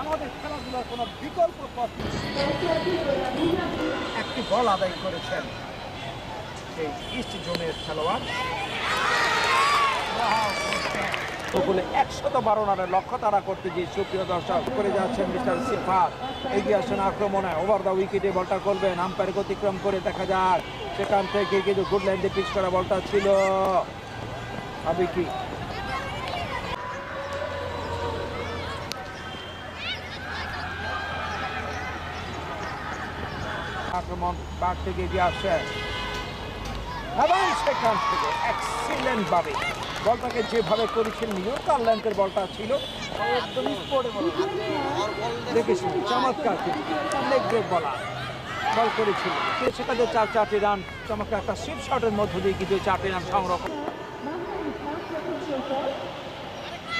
আমাদের খেলাধুলার কোনো বিকল্প পথ নেই। একটি বল আদায় করেছেন সেই ইস্ট জোনের খেলোয়াড়। একশত বারো রানের লক্ষ্য তারা করতে গিয়ে সুপ্রিয় দর্শক করে যাচ্ছেন মিস্টার সিফাত। এগিয়ে আসেন আক্রমণে। ওভার দ্য উইকেটে বলটা করবেন। আম্পায়ার অতিক্রম করে দেখা যাক। সেখান থেকে কিন্তু গুড দিয়ে পিচ করা বলটা ছিল। হবে কি? আক্রমণ বাঘ থেকে এগিয়ে আসছে। এবং সেখান থেকে। এক্সিলেন্ট ভাবে। বলটাকে যেভাবে করেছেন নিউটন ল্যান্ডের বলটা ছিল দেখেছি চমৎকার লেগ ব্রেক বলা। বল করেছিল। সেখানে চার চারটি রান চমৎকার একটা সিপ শটের মধ্য দিয়ে কিন্তু চারটি রান সংরক্ষণ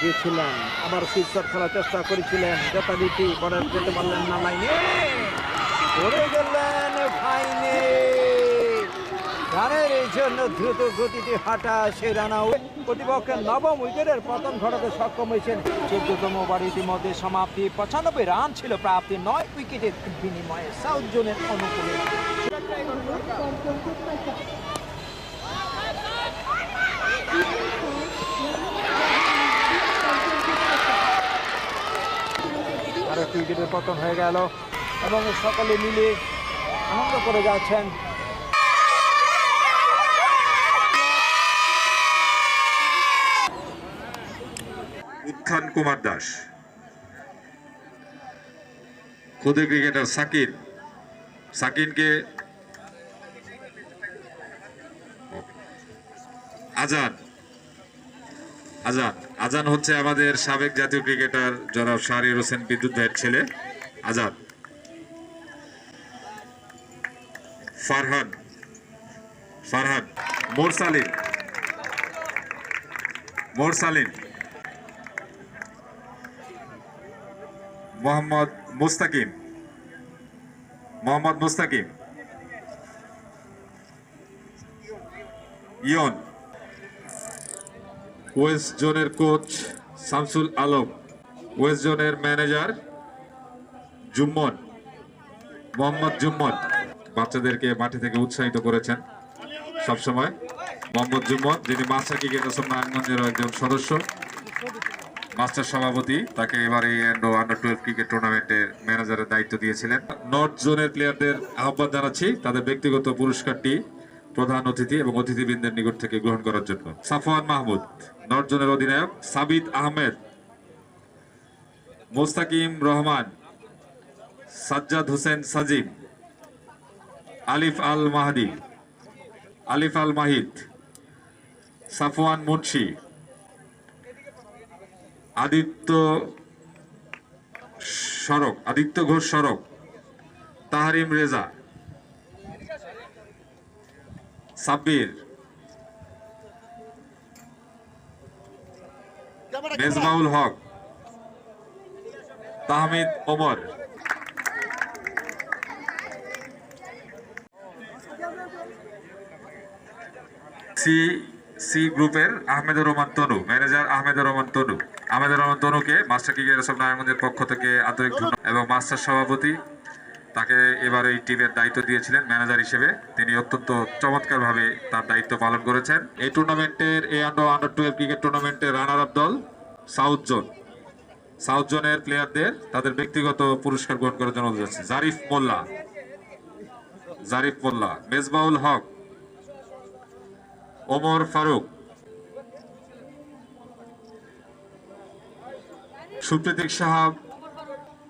দিয়েছিলেন। আবার শট খেলার চেষ্টা করেছিলেন। যথারীতি বলের যেতে পারলেন না লাইনে। গেলেন। রানের এই জন্য দ্রুত গতিতে হাঁটা সে রান আউট প্রতিপক্ষের নবম উইকেটের পতন ঘটাতে সক্ষম হয়েছেন চোদ্দতম ওভার ইতিমধ্যে সমাপ্তি। পঁচানব্বই রান ছিল প্রাপ্তি, নয় উইকেটের বিনিময়ে সাউথ জোনের অনুকূলে। আর উইকেটের পতন হয়ে গেল। এবং সকলে মিলে আনন্দ করে যাচ্ছেন কুমার দাস। খুদে ক্রিকেটার সাকিন সাকিনকে আজান আজান আজান হচ্ছে আমাদের সাবেক জাতীয় ক্রিকেটার জনাব শাহরির হোসেন বিদ্যুৎ ভাইয়ের ছেলে। আজাদ। ফারহান। ফারহান। মোরসালিন মোরসালিন মোহাম্মদ মুস্তাকিম। মোহাম্মদ মুস্তাকিম। ইয়ন। ওয়েস্ট জোনের কোচ শামসুল আলম। ওয়েস্ট জোনের ম্যানেজার জুম্মন। মোহাম্মদ জুম্মন। বাচ্চাদেরকে মাঠে থেকে উৎসাহিত করেছেন সবসময়। মোহাম্মদ জুম্মন, যিনি ক্রিকেট আসন নারায়ণগঞ্জের একজন সদস্য। মাস্টার সভাপতি, তাকে এবারে এই আন্ডার টুয়েলভ ক্রিকেট টুর্নামেন্টের ম্যানেজারের দায়িত্ব দিয়েছিলেন। নর্থ জোনের প্লেয়ারদের আহ্বান জানাচ্ছি, তাদের ব্যক্তিগত পুরস্কারটি প্রধান অতিথি এবং অতিথিবৃন্দের নিকট থেকে গ্রহণ করার জন্য। সাফওয়ান মাহমুদ নর্থ জোনের অধিনায়ক সাবিদ আহমেদ, মোস্তাকিম রহমান, সাজ্জাদ হোসেন সাজিম, আলিফ আল মাহাদি আলিফ আল মাহিদ সাফওয়ান মুন্সি আদিত্য সড়ক আদিত্য ঘোষ সড়ক তাহারিম রেজা সাব্বির মেজবাউল হক তাহমিদ ওমর। সি সি গ্রুপের আহমেদুর রহমান তনু, ম্যানেজার আহমেদুর রহমান তনু। আহমেদুর রহমান তনুকে মাস্টার ক্রিকেট অ্যাসোসিয়েশন নারায়ণগঞ্জের পক্ষ থেকে আন্তরিক ধন্যবাদ এবং মাস্টার সভাপতি তাকে এবার এই টিমের দায়িত্ব দিয়েছিলেন ম্যানেজার হিসেবে। তিনি অত্যন্ত চমৎকারভাবে তার দায়িত্ব পালন করেছেন। এই টুর্নামেন্টের A under under twelve cricket টুর্নামেন্টের রানার আপ দল সাউথ জোন। সাউথ জোনের প্লেয়ারদের তাদের ব্যক্তিগত পুরস্কার গ্রহণ করার জন্য জারিফ মোল্লা। জারিফ মোল্লা। মেজবাউল হক। ওমর ফারুক। সুপ্রীতিক সাহাব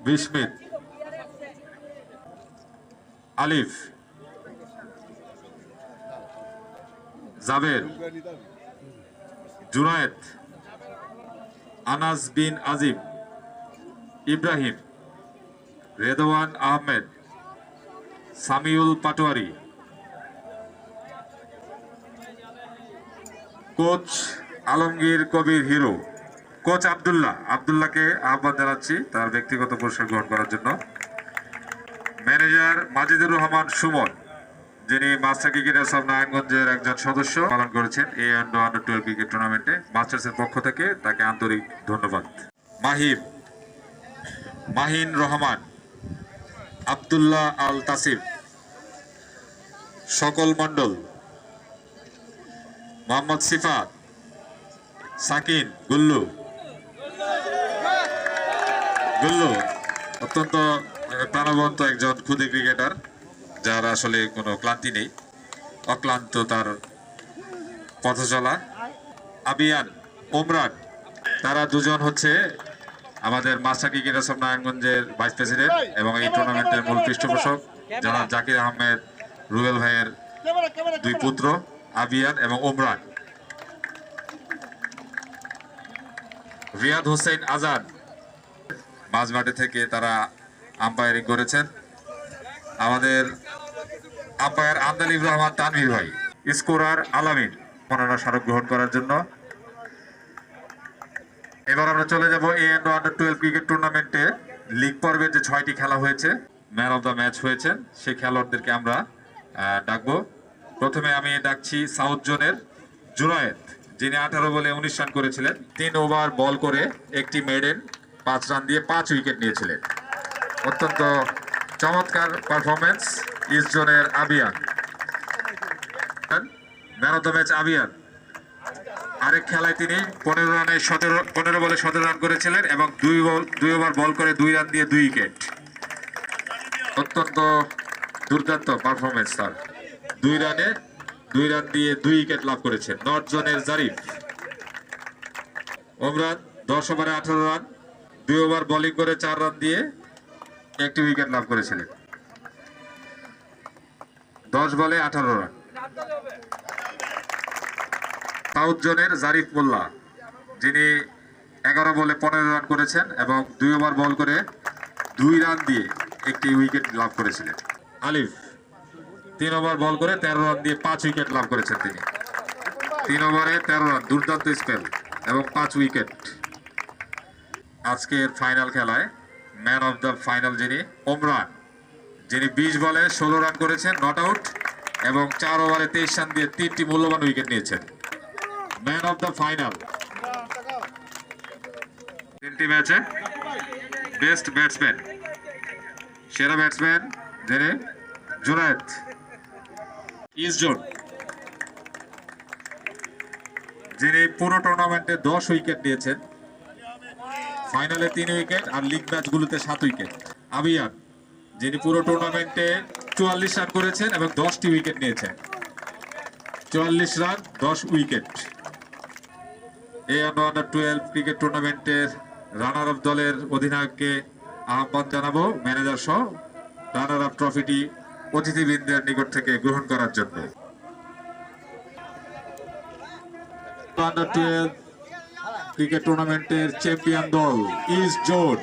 বিস্মিত। Alif. Jaber. Junayed. Anas bin Azim. Ibrahim. Redwan Ahmed. Samiul Patwari. Coach Alamgir Kabir Hero. Coach Abdullah. আব্দুল্লাহকে আহ্বান জানাচ্ছি তার ব্যক্তিগত পুরস্কার গ্রহণ করার জন্য। ম্যানেজার মাজিদুর রহমান সুমন, যিনি মাস্টার ক্রিকেটার্স অফ নারায়ণগঞ্জের একজন সদস্য, পালন করেছেন এই আন্ডার আন্ডার টুয়েলভ ক্রিকেট টুর্নামেন্টে মাস্টার্সের পক্ষ থেকে তাকে আন্তরিক ধন্যবাদ। মাহিম, মাহিন রহমান, আবদুল্লাহ আল তাসিফ সকল মণ্ডল মোহাম্মদ সিফাত সাকিন গুল্লু। গুল্লু অত্যন্ত প্রাণবন্ত একজন খুদে ক্রিকেটার যার আসলে কোনো ক্লান্তি নেই অক্লান্ত তার পথ চলা আবিয়ান ওমরান তারা দুজন হচ্ছে আমাদের মাস্টার ক্রিকেটার্স অফ নারায়ণগঞ্জের ভাইস প্রেসিডেন্ট এবং এই টুর্নামেন্টের মূল পৃষ্ঠপোষক জনাব জাকির আহমেদ রুবেল ভাইয়ের দুই পুত্র। আবিয়ান এবং ওমরান রিয়াদ হোসেন আজাদ মাঝমাঠে থেকে তারা আম্পায়ারিং করেছেন। আমাদের আম্পায়ার আন্দালিব রহমান তানভীর ভাই স্কোরার আলামিন, মনোনয়ন স্মারক গ্রহণ করার জন্য। এবার আমরা চলে যাব এ আন্ডার টুয়েলভ ক্রিকেট টুর্নামেন্টে লিগ পর্বে যে ছয়টি খেলা হয়েছে ম্যান অফ দ্য ম্যাচ হয়েছেন সেই খেলোয়াড়দেরকে আমরা ডাকবো। প্রথমে আমি ডাকছি সাউথ জোনের জুরায়েত যিনি আঠারো বলে উনিশ রান করেছিলেন। তিন ওভার বল করে একটি মেডেন পাঁচ রান দিয়ে পাঁচ উইকেট নিয়েছিলেন। অত্যন্ত চমৎকার পারফরমেন্স ইস্ট জোনের Abiyan. Man of the match Abiyan. আরেক খেলায় তিনি পনেরো রানে সতেরো, পনেরো বলে সতেরো রান করেছিলেন এবং দুই বল, দুই ওভার বল করে দুই রান দিয়ে দুই উইকেট। অত্যন্ত দুর্দান্ত পারফরমেন্স তার। দুই রানে, দুই রান দিয়ে দুই উইকেট লাভ করেছেন নর্থ জোনের জারিফ। ওমরান, দশ ওভারে আঠারো রান, দুই ওভার বোলিং করে চার রান দিয়ে একটি উইকেট লাভ করেছিলেন। দশ বলে আঠারো রান। সাউথ জোনের জারিফ মোল্লা, যিনি এগারো বলে পনেরো রান করেছেন এবং দুই ওভার বল করে দুই রান দিয়ে একটি উইকেট লাভ করেছিলেন। আলিফ। তিন ওভার বল করে তেরো রান দিয়ে পাঁচ উইকেট লাভ করেছেন তিনি। তিন ওভারে তেরো রান, দুর্দান্ত স্পেল এবং পাঁচ উইকেট। আজকের ফাইনাল খেলায় ম্যান অফ দ্য ফাইনাল যিনি, ওমরান, যিনি বিশ বলে ষোলো রান করেছেন, নট আউট, এবং চার ওভারে তেইশ রান দিয়ে তিনটি মূল্যবান উইকেট নিয়েছেন। Man of the final. তিনটি ম্যাচে বেস্ট ব্যাটসম্যান, সেরা ব্যাটসম্যান যিনি, জুনায়েদ। জোন। যিনি পুরো টুর্নামেন্টে দশ উইকেট নিয়েছেন। ফাইনালে তিন উইকেট আর লিগ ম্যাচগুলোতে সাত উইকেট। আবিয়ান যিনি পুরো টুর্নামেন্টে চুয়াল্লিশ রান করেছেন এবং দশটি উইকেট নিয়েছেন। চুয়াল্লিশ রান, দশ উইকেট। এই আন্ডার টুয়েলভ ক্রিকেট টুর্নামেন্টের রানার আপ দলের অধিনায়ককে আহ্বান জানাব। ম্যানেজার সহ রানার আপ ট্রফিটি অতিথিবৃন্দের নিকট থেকে গ্রহণ করার জন্য। ক্রিকেট টুর্নামেন্টের চ্যাম্পিয়ন দল ইস্ট জোন